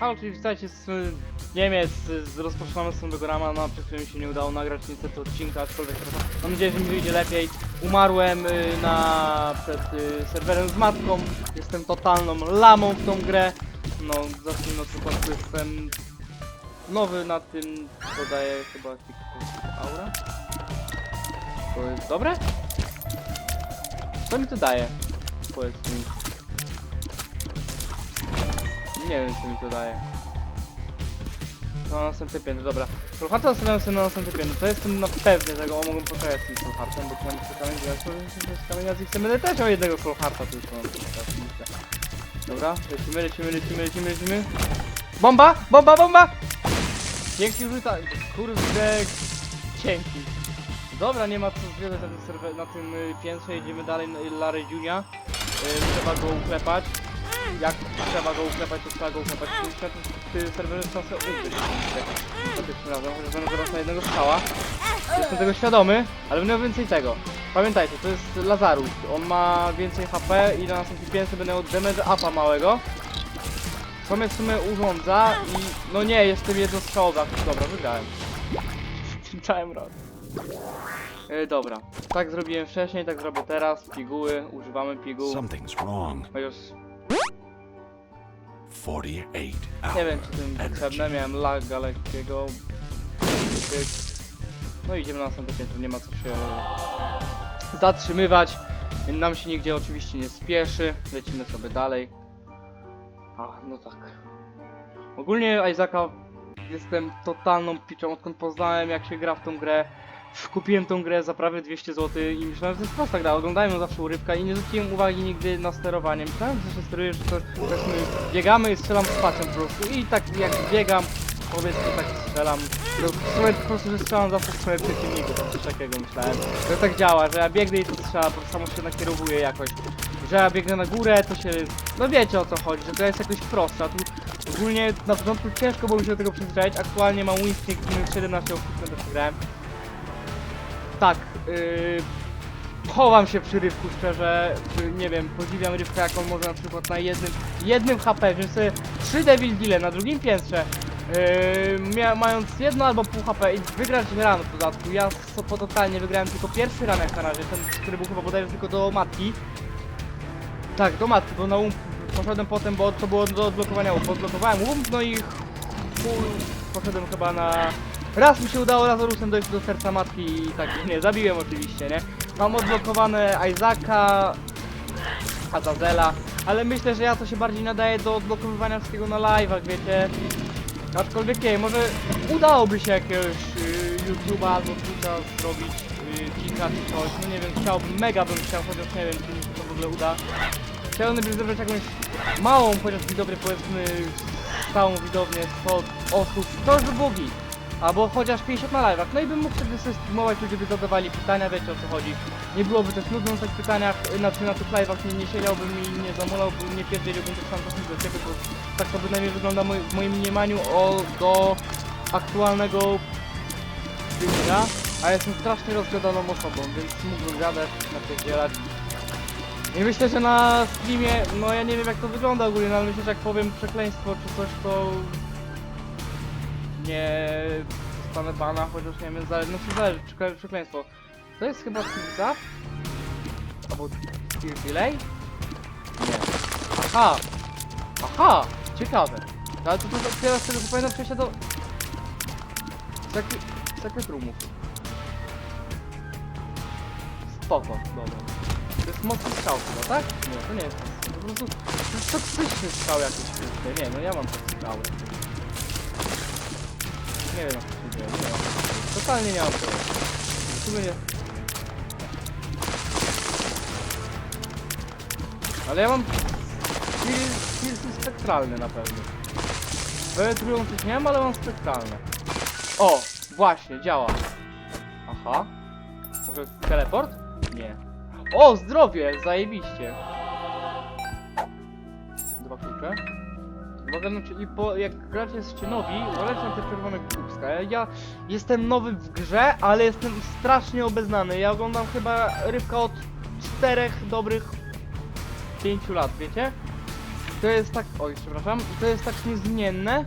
Halo, czyli witajcie z Niemiec, z- rozpoczynamy z nowego rama, no przed chwilą mi się nie udało nagrać niestety odcinka, aczkolwiek teraz mam nadzieję, że mi wyjdzie lepiej. Umarłem y, na, przed y, serwerem z matką, jestem totalną lamą w tą grę. No, zacznijmy od początku, jestem nowy na tym, dodaję chyba aura. To jest dobre? Co mi to daje? Powiedz mi. Nie wiem, co mi to daje. No, na następny piętro, dobra. Trollharta zostawiam sobie na następny piętro. To jestem na pewny tego, o mogę poczekać z tym Trollhartem, bo tu mam jeszcze kamień, z kamienia z chcemy też o jednego Trollharta tylko myślę. Dobra, lecimy, lecimy, lecimy, lecimy, lecimy. Bomba! Bomba, bomba! Pięknie rzuta... Kurde... Dzięki. Dobra, nie ma co zwiedzać na tym, na tym y, piętrze, jedziemy dalej na Larry Junia. Y, trzeba go uklepać. Jak trzeba go uklepać, to trzeba go uklepać. Na tym y, serwerze trzeba sobie ukryć. Tym razem, chociaż będę zaraz na jednego strzała. Jestem tego świadomy, ale będę miał więcej tego. Pamiętajcie, to jest Lazarus. On ma więcej HP i na następnym piętrze będę miał damage upa małego. Co mnie w sumie urządza i... No nie, jestem jednostrzałowy. Dobra, wygrałem. Całym raz. E, dobra, tak zrobiłem wcześniej, tak zrobię teraz. Piguły, używamy piguł. Something's wrong. Chociaż 48 hours. nie wiem czy tym potrzebne, miałem laga lekkiego. No i idziemy na następne piętro, nie ma co się zatrzymywać. Nam się nigdzie oczywiście nie spieszy, lecimy sobie dalej. A, no tak. Ogólnie Isaaca jestem totalną piczą, odkąd poznałem jak się gra w tą grę. Kupiłem tą grę za prawie 200 zł i myślałem, że to jest prosta gra, oglądałem ją zawsze urywka i nie zwróciłem uwagi nigdy na sterowanie. Myślałem, że się steruje, że to powiedzmy biegamy i strzelam z paczem po prostu i tak jak biegam, powiedzmy tak strzelam. No, w sumie po prostu, że strzelam zawsze w swoje przeciwników, coś takiego myślałem. To tak działa, że ja biegnę i to strzela, prostu samo się nakierowuje jakoś. Że ja biegnę na górę, to się... No wiecie o co chodzi, że to jest jakoś prostsze, a tu ogólnie na początku ciężko było mi się do tego przyzwyczaić, aktualnie mam Instinct minus 17 osób, będę przegrałem. Tak, yy, chowam się przy rybku szczerze, czy, nie wiem, podziwiam rybkę jak on może na przykład na jednym, jednym HP, wziąć sobie 3 Devil Deal na drugim piętrze, yy, mając jedno albo pół HP i wygrać ran w dodatku. Ja so, po totalnie wygrałem tylko pierwszy ran jak na razie, ten, który był chyba bodajże tylko do matki. Tak, do matki, bo na ump poszedłem potem, bo to było do odblokowania ump, odblokowałem ump, no i full poszedłem chyba na... Raz mi się udało Lazarusem dojść do serca matki i tak, nie, zabiłem oczywiście, nie? Mam odblokowane Isaaca, Azazela, ale myślę, że ja to się bardziej nadaje do odblokowywania wszystkiego na live'ach, wiecie? Aczkolwiek nie, może udałoby się jakiegoś y, YouTube'a albo Twitcha zrobić, y, Kika czy coś, no nie wiem, chciałbym, mega bym chciał, chociaż nie wiem, czy mi się to w ogóle uda. Chciałbym by zebrać jakąś małą, chociaż widownię, powiedzmy, stałą widownię, 100 osób, to już by git. Albo chociaż 50 na live'ach, no i bym mógł wtedy sobie streamować, ludzie by zadawali pytania, wiecie o co chodzi. Nie byłoby też nudno na tych pytaniach, znaczy na tych live'ach nie, nie siedziałbym i nie zamulałbym, nie pierdzieliłbym tych sam do ciebie, bo tak to bynajmniej wygląda moi- w moim mniemaniu o, do aktualnego dnia, a jestem strasznie rozgadaną osobą, więc mógłbym gadać, napierdzielać. I myślę, że na streamie, no ja nie wiem jak to wygląda ogólnie, no ale myślę, że jak powiem przekleństwo czy coś, to nie dostanę bana, chociaż nie wiem, zależy, no zależy, przekle, przekleństwo. To jest chyba Steve Zap? Albo Steve Delay? Nie. Aha! Aha! Ciekawe. No ale to, to, to z tego co pamiętam przejścia do... Sekret, sekret roomów. Spoko, dobra. To jest mocny strzał chyba, tak? Nie, to nie jest. To po prostu... To jest toksyczny strzał jakiś. Nie, no ja mam taki strzał. Nie wiem, co się dzieje, nie wiem. Totalnie nie mam pojęcia. W sumie nie... Ale ja mam... Skill- Skillsy spektralne na pewno. Penetrujących nie mam, ale mam spektralne. O! Właśnie, działa. Aha. Może teleport? Nie. O, zdrowie! Zajebiście. Znaczy, i po, jak gracze jesteście nowi, uważajcie na te czerwone kubska. Ja, ja jestem nowy w grze, ale jestem strasznie obeznany. Ja oglądam chyba rybka od czterech dobrych pięciu lat, wiecie? to jest tak, oj, przepraszam, i to jest tak niezmienne,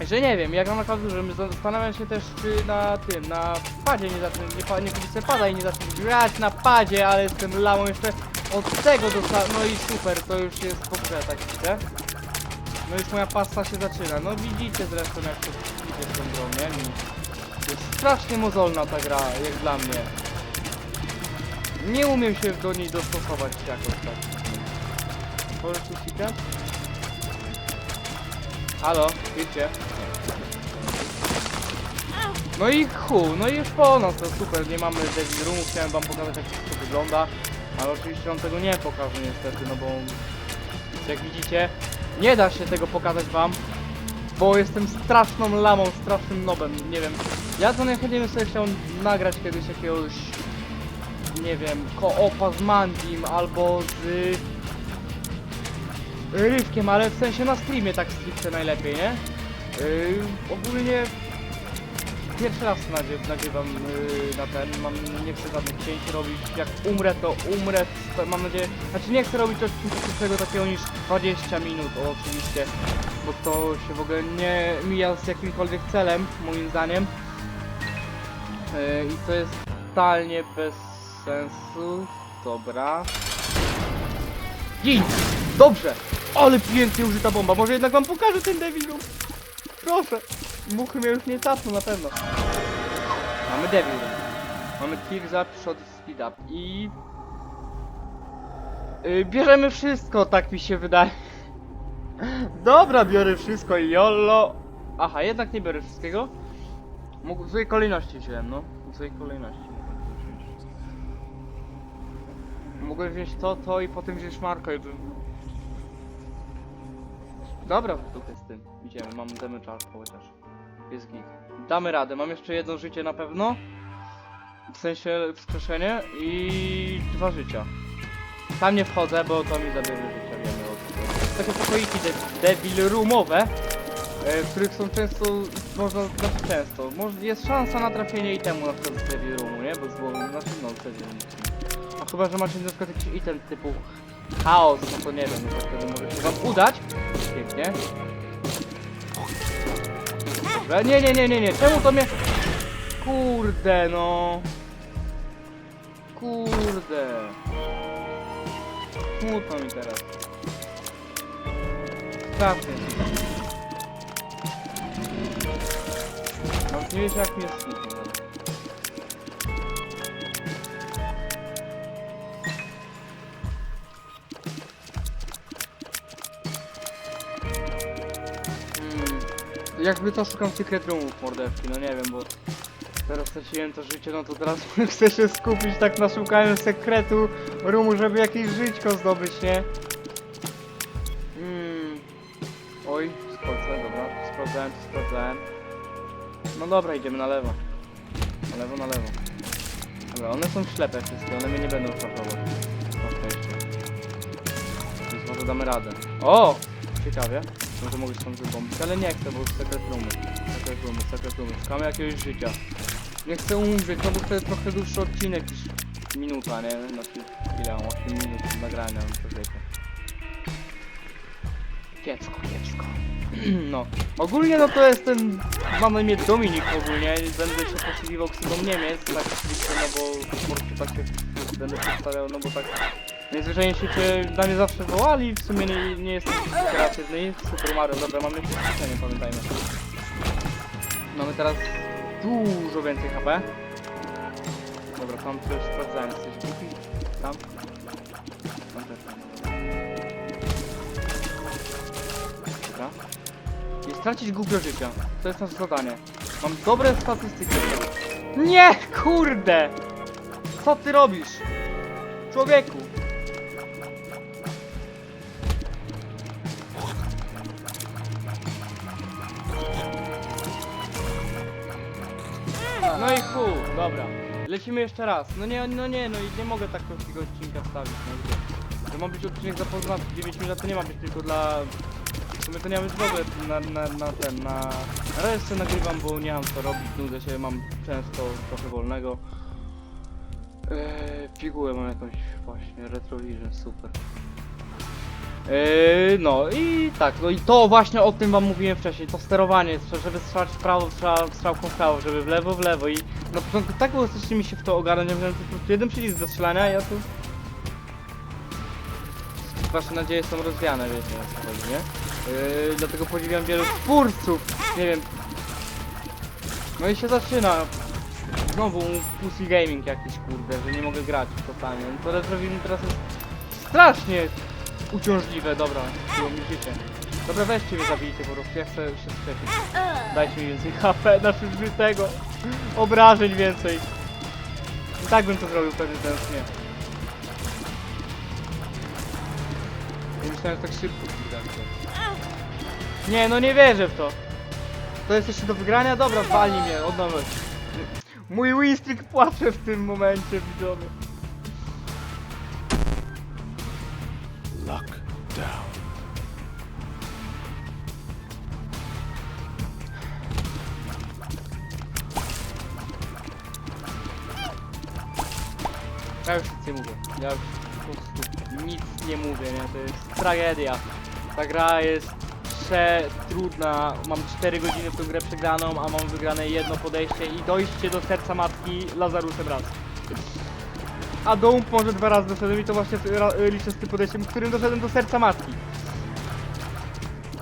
że nie wiem, jak na klawiaturze, zastanawiam się też czy na tym, na padzie nie zacznę, nie, pa- nie pada i nie zacznę grać na padzie, ale tym lamą jeszcze od tego dostałem, no i super, to już jest w ogóle tak widzę. No już moja pasta się zaczyna, no widzicie zresztą jak to idzie z tą grą, nie? To jest strasznie mozolna ta gra, jak dla mnie. Nie umiem się do niej dostosować jakoś tak. Możesz tu sikać? Halo, wiecie? No i chu, no i już po nas, to super, nie mamy Devil Roomu, chciałem wam pokazać jak to wygląda, ale oczywiście wam tego nie pokażę niestety, no bo jak widzicie, nie da się tego pokazać wam, bo jestem straszną lamą, strasznym nobem, nie wiem, ja to najchętniej bym sobie chciał nagrać kiedyś jakiegoś, nie wiem, koopa z Mandim albo z Rywkiem, ale w sensie na streamie tak stricte najlepiej, nie? Yy, ogólnie pierwszy raz nagry nagrywam yy, na ten, mam, nie chcę żadnych cięć robić, jak umrę to umrę, to mam nadzieję, znaczy nie chcę robić odcinka takiego niż 20 minut oczywiście, bo to się w ogóle nie mija z jakimkolwiek celem, moim zdaniem. Yy, I to jest totalnie bez sensu, dobra. Gin! Dobrze! Ale pięknie użyta bomba, może jednak wam pokażę ten Devil Room. Proszę! Muchy mnie już nie cofną na pewno. Mamy Devil. Mamy Up, Shot Speed Up i... Yy, bierzemy wszystko, tak mi się wydaje. Dobra, biorę wszystko i jolo. Aha, jednak nie biorę wszystkiego. Mógł w złej kolejności wziąłem, no. W złej kolejności. Mogłem wziąć to, to i potem wziąć Marko i bym... Dobra, w dupę z tym. Idziemy, mam alpha chociaż. Damy radę, mam jeszcze jedno życie na pewno. W sensie wskrzeszenie i dwa życia. Tam nie wchodzę, bo to mi zabierze życia, wiemy o chodzi. Takie pokoiki de devil roomowe, e, w których są często, można, znaczy często, jest szansa na trafienie itemu na przykład z devil roomu, nie? Bo z głowy, znaczy no, roomu. A chyba, że macie na przykład jakiś item typu chaos, no to nie wiem, no to wtedy może się wam udać. Pięknie. Dobra, nie, nie, nie, nie, nie, czemu to mnie... Kurde, no... Kurde... Smutno mi teraz. Strasznie. No nie wiesz jak jest smutno jakby to szukam secret roomów mordewki, no nie wiem, bo teraz straciłem to życie, no to teraz chcę się skupić tak na szukaniu sekretu roomu, żeby jakieś żyćko zdobyć, nie? Mm. Oj, sprawdzę, dobra, sprawdzałem, to sprawdzałem. No dobra, idziemy na lewo. Na lewo, na lewo. Dobra, one są ślepe wszystkie, one mnie nie będą szafować. Na szczęście. Więc może damy radę. O! Ciekawie. Może mogę stąd wybombić, ale nie chcę, bo sekret roomu. Sekret roomu, sekret roomu. Szukamy jakiegoś życia. Nie chcę umrzeć, no bo wtedy trochę dłuższy odcinek niż minuta, nie? Ile mam? 8 minut nagrania, no to wiecie. Kiepsko, kiepsko. No, ogólnie no to jest ten, mam na imię Dominik ogólnie, będę się posługiwał ksywą Niemiec, tak no bo po prostu tak się będę przedstawiał, no bo tak najzwyczajniej w świecie dla mnie zawsze wołali, w sumie nie, nie jestem kreatywny, Super Mario, dobra, mamy ćwiczenie, pamiętajmy. Mamy teraz dużo więcej HP. Dobra, tam też sprawdzałem, jesteś głupi? Tam? Tam też. Dobra. Nie stracić głupio życia. To jest nasze zadanie. Mam dobre statystyki. Nie, kurde! Co ty robisz? Człowieku! No i chuj, dobra. Lecimy jeszcze raz. No nie, no nie, no i nie mogę tak krótkiego odcinka wstawić, no gdzie? To ma być odcinek zapoznawczy, 9 minut to nie ma być tylko dla... W to nie ma być w ogóle na, na, na ten, na... Na razie sobie nagrywam, bo nie mam co robić, nudzę się, mam często trochę wolnego. Eee, pigułę mam jakąś właśnie, Retrovision, super. Yy, no i tak, no i to właśnie o tym wam mówiłem wcześniej, to sterowanie, żeby strzelać w prawo, strzał, strzałką w prawo, żeby w lewo, w lewo i na początku tak było strasznie mi się w to ogarnąć, że po prostu jeden przycisk do strzelania, ja tu... Wasze nadzieje są rozwiane, wiecie o co chodzi, nie? Yy, dlatego podziwiam wielu twórców, nie wiem... No i się zaczyna, znowu pussy gaming jakiś kurde, że nie mogę grać totalnie, no to Retro teraz jest strasznie uciążliwe, dobra, było mi życie. Dobra, weźcie mnie zabijcie po prostu, ja chcę się strzepić. Dajcie mi więcej HP na tego. Obrażeń więcej. I tak bym to zrobił pewnie teraz nie. Myślałem, że tak szybko. Nie, no nie wierzę w to. To jest jeszcze do wygrania? Dobra, walnij mnie, od. Mój winstreak płacze w tym momencie, widzowie. Down. Ja już nic nie mówię. Ja już po prostu nic nie mówię, nie? To jest tragedia. Ta gra jest prze trudna. Mam 4 godziny w tę grę przegraną, a mam wygrane jedno podejście i dojście do serca matki Lazarusem raz. A do ump może dwa razy doszedłem i to właśnie ra- liczę z tym podejściem, którym doszedłem do serca matki.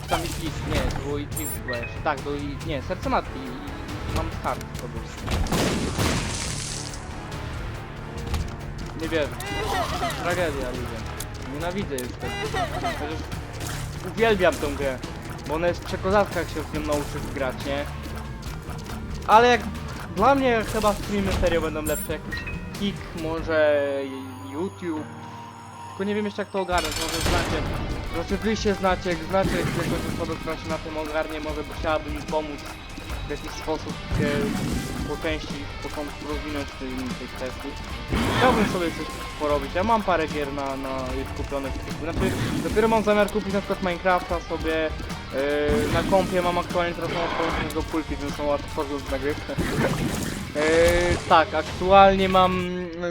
Tam jest list, nie, to i jeszcze. Tak, do i... nie, serce matki i, i mam start był. Nie wierzę. Tragedia, ludzie. Nienawidzę już tego. Chociaż uwielbiam tą grę, bo ona jest przekozacka, jak się w nią nauczysz grać, nie? Ale jak dla mnie chyba streamy serio będą lepsze, jakiś Kik, może YouTube. Tylko nie wiem jeszcze jak to ogarnąć, może znacie, znaczy wy się znacie, jak znacie jakiegoś osoby, która się na tym ogarnie, może by chciałaby mi pomóc w jakiś sposób się po części po rozwinąć tej, tej kwestii. Chciałbym sobie coś porobić. Ja mam parę gier na, na kupionych. Znaczy, dopiero mam zamiar kupić na przykład Minecrafta sobie. Yy, na kompie mam aktualnie teraz mam do pulki, więc są łatwo podgląd nagrywkę. Yy, tak, aktualnie mam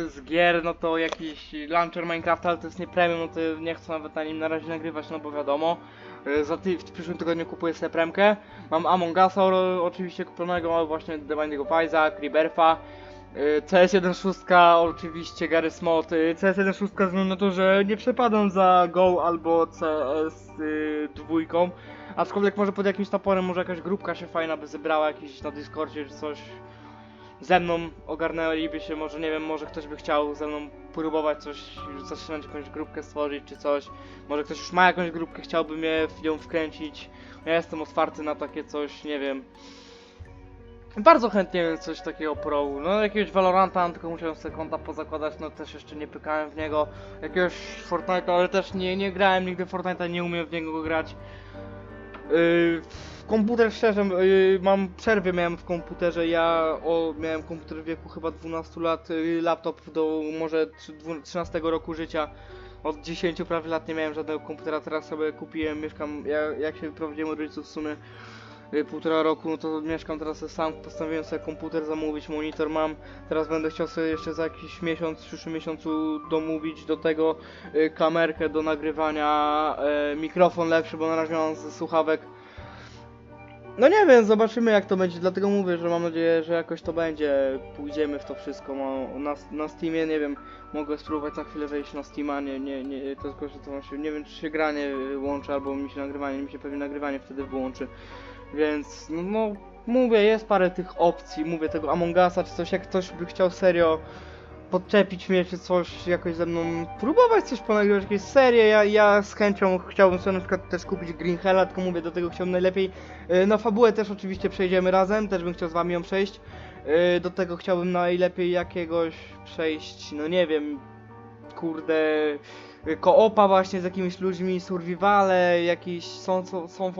z gier, no to jakiś launcher Minecrafta, ale to jest nie premium, no to nie chcę nawet na nim na razie nagrywać, no bo wiadomo. Yy, za ty, w przyszłym tygodniu kupuję sobie premkę. Mam Among Usa oczywiście kupionego, właśnie The Binding of Isaac. Yy, CS1.6 oczywiście Gary Smot. Yy, CS1.6 ze względu na to, że nie przepadam za Go albo CS2. Aczkolwiek może pod jakimś naporem może jakaś grupka się fajna by zebrała jakiś na Discordzie czy coś. Ze mną ogarnęliby się, może nie wiem, może ktoś by chciał ze mną próbować coś, zaczynać jakąś grupkę stworzyć czy coś. Może ktoś już ma jakąś grupkę, chciałby mnie w nią wkręcić. Ja jestem otwarty na takie coś, nie wiem. Bardzo chętnie coś takiego pro. No jakiegoś Valoranta, tylko musiałem sobie konta pozakładać, no też jeszcze nie pykałem w niego. Jakiegoś Fortnite'a, ale też nie, nie grałem nigdy Fortnite'a, nie umiem w niego grać. Yy, komputer szczerze, yy, mam przerwę miałem w komputerze, ja o, miałem komputer w wieku chyba 12 lat, yy, laptop do może trzy- dwu- 13 roku życia. Od 10 prawie lat nie miałem żadnego komputera, teraz sobie kupiłem, mieszkam, ja, jak się wyprowadziłem od rodziców w sumie y, półtora roku, no to mieszkam teraz sam, postanowiłem sobie komputer zamówić, monitor mam, teraz będę chciał sobie jeszcze za jakiś miesiąc, w przyszłym miesiącu domówić do tego y, kamerkę do nagrywania, y, mikrofon lepszy, bo na razie mam ze słuchawek. No nie wiem, zobaczymy jak to będzie, dlatego mówię, że mam nadzieję, że jakoś to będzie, pójdziemy w to wszystko, no, na, na Steamie, nie wiem, mogę spróbować na chwilę wejść na Steama, nie, nie, nie, to tylko, że to się, nie wiem czy się granie łączy, albo mi się nagrywanie, mi się pewnie nagrywanie wtedy włączy. Więc no, no mówię, jest parę tych opcji, mówię tego Among Usa czy coś, jak ktoś by chciał serio podczepić mnie czy coś, jakoś ze mną próbować coś ponagrywać, jakieś serie, ja, ja z chęcią chciałbym sobie na przykład też kupić Green Hella, tylko mówię, do tego chciałbym najlepiej, na fabułę też oczywiście przejdziemy razem, też bym chciał z wami ją przejść, yy, do tego chciałbym najlepiej jakiegoś przejść, no nie wiem, kurde, y, koopa właśnie z jakimiś ludźmi, survivale, jakiś są, są, są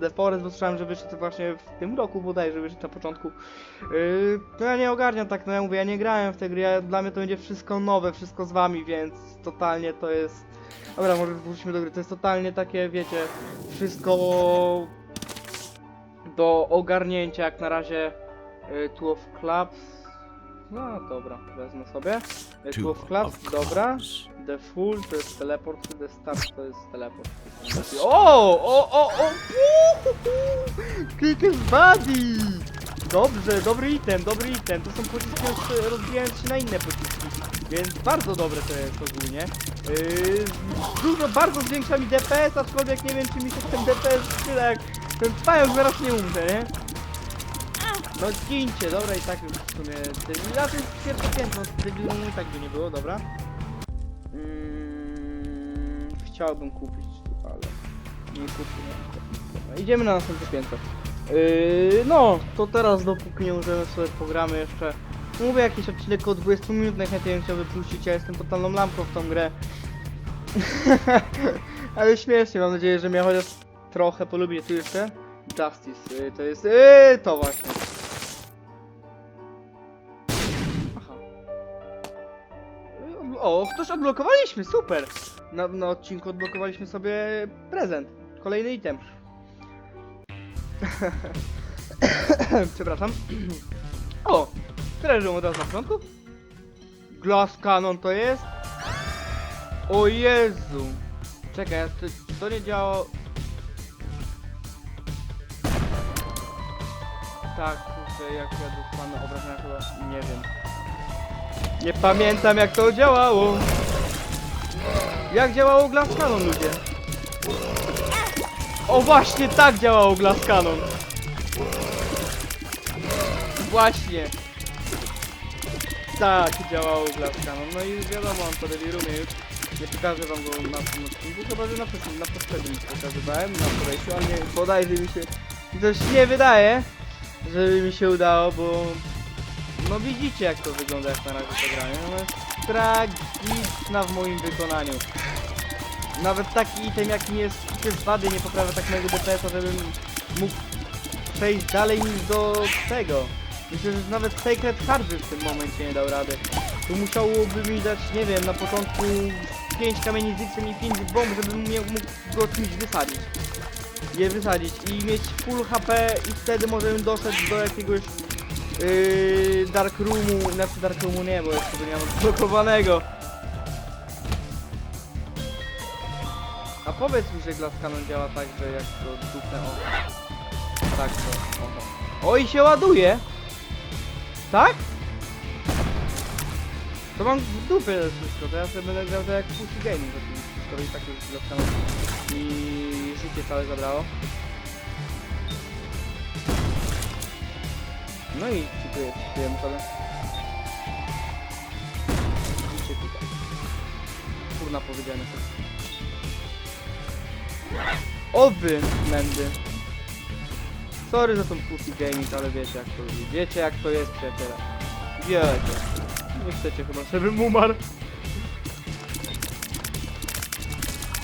The Forest, bo słyszałem, że wyszedł właśnie w tym roku bodajże, wyszedł na początku. Yy, no ja nie ogarniam tak, no ja mówię, ja nie grałem w te gry, ja, dla mnie to będzie wszystko nowe, wszystko z wami, więc totalnie to jest... Dobra, może wróćmy do gry, to jest totalnie takie, wiecie, wszystko do ogarnięcia jak na razie y, Two of Clubs. No dobra, wezmę sobie. Y, Two Two of Clubs, of dobra. The full to jest teleport, the start to jest teleport. O, o, o, o! Click is buddy! Dobrze, dobry item, dobry item. To są pociski roz- rozwijające się na inne pociski. Więc bardzo dobre to jest ogólnie. Yy, dużo, bardzo zwiększa mi DPS, aczkolwiek nie wiem czy mi się ten DPS tyle jak ten pająk zaraz nie umrze, nie? No gincie, dobra i tak już w sumie. Raczej pierwsze debilu i tak by nie było, dobra. Mm, chciałbym kupić ale nie. Dobra, idziemy na następne piętro. Yy, no, to teraz dopóki nie możemy sobie pogramy jeszcze. Mówię jakiś odcinek o 20 minut, najchętniej bym chciał wypuścić, ja jestem totalną lampką w tą grę. Ale śmiesznie, mam nadzieję, że mnie chociaż trochę polubi. Tu jeszcze? Justice, yy, to jest... Yy, to właśnie. O, ktoś odblokowaliśmy, super! Na, na odcinku odblokowaliśmy sobie prezent. Kolejny item. Przepraszam. O! Leżą od razu na początku. Glass Cannon to jest? O Jezu! Czekaj, to, to nie działało... Tak, jak ja dostanę obrażenia chyba... nie wiem. Nie pamiętam jak to działało! Jak działało Glass Cannon, ludzie? O właśnie tak działało Glass Cannon! Właśnie! Tak działało Glass Cannon, no i wiadomo, on to deliruje już. Nie pokażę wam go na tym odcinku, chyba że na, na poprzednim pokazywałem, na podejściu, ale nie, bodajże mi się coś nie wydaje, żeby mi się udało, bo no widzicie jak to wygląda jak na razie to granie, no jest tragiczna w moim wykonaniu. Nawet taki item jaki jest z wady nie poprawia tak mojego DPS-a, żebym mógł przejść dalej niż do tego. Myślę, że nawet Sacred by w tym momencie nie dał rady. Tu musiałoby mi dać, nie wiem, na początku 5 kamieni z i 5 bomb, żebym mógł go czymś wysadzić. Je wysadzić i mieć full HP i wtedy może bym do jakiegoś yy, Dark Roomu, znaczy Dark Roomu nie, bo jeszcze go nie mam. A powiedz mi, że Glass Cannon działa tak, że jak to dupnę o... Tak to, oho. O i się ładuje! Tak? To mam w dupie wszystko, to ja sobie będę grał to jak Pussy Gaming skoro i tak już Glass Cannon mi życie całe zabrało. No i dziękuję, dziękujemy sobie. Idźcie tutaj. Kurna powiedziane to. O wy, mędy. Sorry za tą Pussy Gaming, ale wiecie jak to jest. Wiecie jak to jest, przyjaciele. Wiecie. Nie chcecie chyba, żebym umarł.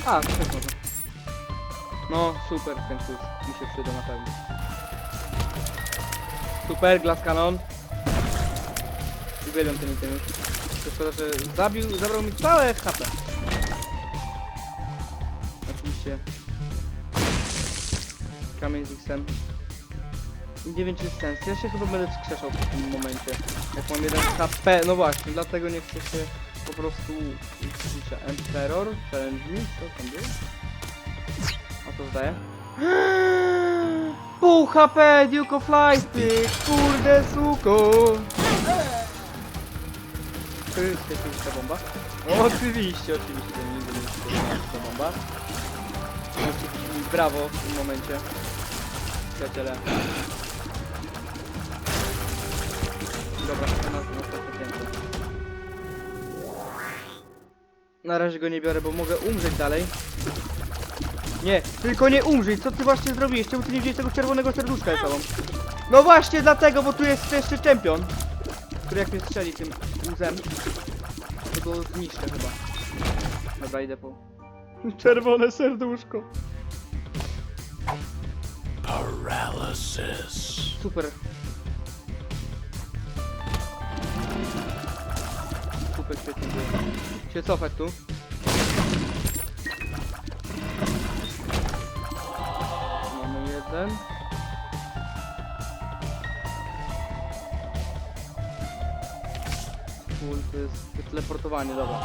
A, może. No, super ten klucz. Mi się przyda na pewno. Super, Glass Cannon. Uwielbiam ten item już. Tylko że zabił, zabrał mi całe HP. Oczywiście. Kamień z X-em. Nie wiem czy jest sens. Ja się chyba będę skrzeszał w tym momencie. Jak mam jeden HP, no właśnie, dlatego nie chcę się po prostu... Kurczę, Emperor? Challenge me? Co tam było? A to zdaje? Pół HP, Duke of Lightning, kurde suko! To jest ta bomba? Oczywiście, oczywiście, to nie będzie ta bomba. Oczywiście, brawo w tym momencie. Przyjaciele. Dobra, to na następne piętro. Na razie go nie biorę, bo mogę umrzeć dalej. Nie, tylko nie umrzyj, co ty właśnie zrobiłeś? Czemu ty nie wziąłeś tego czerwonego serduszka ze sobą? No właśnie dlatego, bo tu jest jeszcze czempion, który jak mnie strzeli tym łzem, to go zniszczę chyba. Dobra, idę po... Czerwone serduszko. Paralysis. Super. Super, świetnie było. Się cofać tu. Jeden. full, to jest teleportowanie, dobra.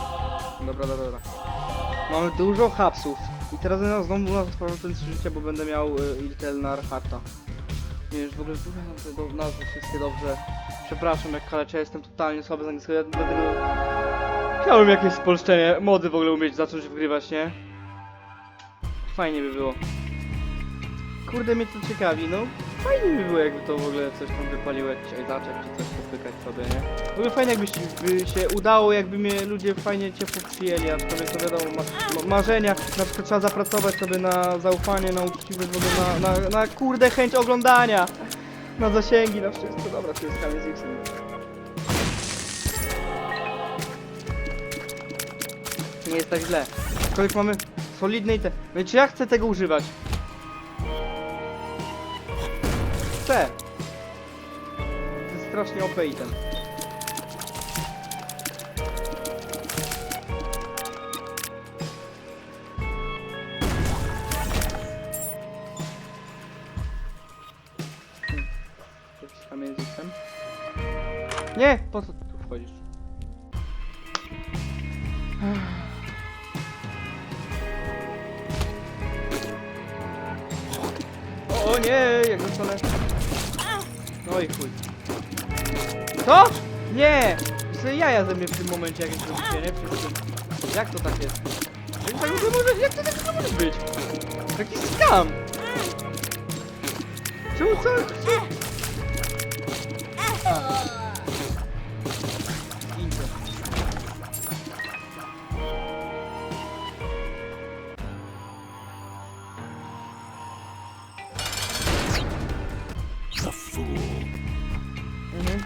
Dobra, dobra, dobra. Mamy dużo hapsów. I teraz no, znowu na trzy życia, bo będę miał y, Iltelnar Harta. Nie, już w ogóle dużo do, nazwy wszystkie dobrze. Przepraszam, jak kaleczę, ja jestem totalnie słaby z angielskiego, ja. Chciałbym jakieś spolszczenie, mody w ogóle umieć zacząć wgrywać, nie? Fajnie by było. Kurde, mnie to ciekawi, no. Fajnie by było, jakby to w ogóle coś tam wypaliło, jakiś ajdaczek czy coś popykać sobie, nie? W ogóle fajnie, jakby się, by się udało, jakby mnie ludzie fajnie ciepło przyjęli, aczkolwiek to wiadomo, ma, ma, marzenia, na przykład trzeba zapracować sobie na zaufanie, na uczciwość, w ogóle na, na, na kurde chęć oglądania, na zasięgi, na wszystko. Dobra, tu jest kamień z X-em. Nie jest tak źle. Aczkolwiek mamy solidny i te... Czy ja chcę tego używać? Chcę. To jest strasznie OP item. Nie! Po co w tym momencie jakieś robicie, nie? Przy tym. Jak to tak jest? Jak, tak to może, jak to tak to może być? Jaki skam! Czemu co? co? A. Inter. The fool. Mhm.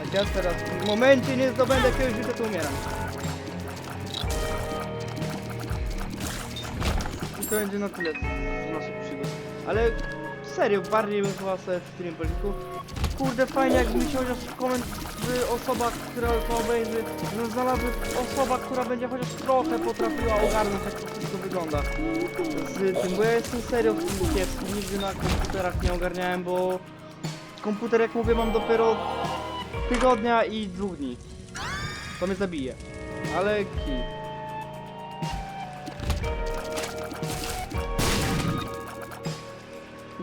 A ja teraz w momencie nie zdobędę jakiegoś życia, to umieram. I to będzie na tyle z naszych przygód. Ale serio, bardziej bym chyba sobie stream policzył. Kurde, fajnie jakby się chociaż w koment w osobach, która to obejrzy, że znalazły osoba, która będzie chociaż trochę potrafiła ogarnąć jak to wszystko wygląda. Z tym, bo ja jestem serio w tym kiepski, nigdy na komputerach nie ogarniałem, bo komputer jak mówię mam dopiero tygodnia i dwóch dni. To mnie zabije. Ale kij.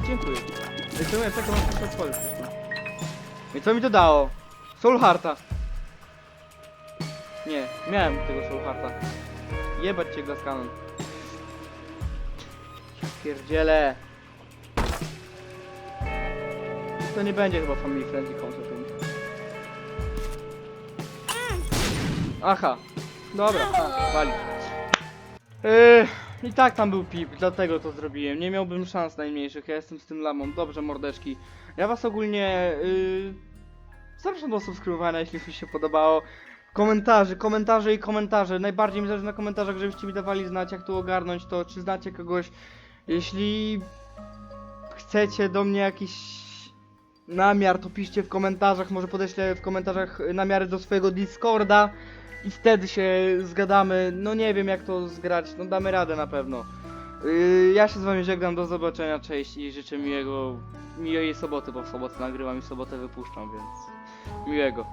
Dziękuję. Czemu czekam na to? I co mi to dało? Soul Hearta. Nie, miałem tego Soul Hearta. Jebać cię Glass Cannon. Pierdziele. To nie będzie chyba family friendly concert. Aha. Dobra, walić. Yy, I tak tam był pip, dlatego to zrobiłem. Nie miałbym szans najmniejszych, ja jestem z tym lamą. Dobrze, mordeczki. Ja was ogólnie yy, zapraszam do subskrybowania, jeśli mi się podobało. Komentarzy, komentarze i komentarze. Najbardziej mi zależy na komentarzach, żebyście mi dawali znać, jak tu ogarnąć to, czy znacie kogoś. Jeśli chcecie do mnie jakiś namiar, to piszcie w komentarzach. Może podeślę w komentarzach namiary do swojego Discorda i wtedy się zgadamy. No nie wiem jak to zgrać, no damy radę na pewno. Yy, ja się z wami żegnam, do zobaczenia, cześć i życzę miłego, miłej soboty, bo w sobotę nagrywam i w sobotę wypuszczam, więc miłego.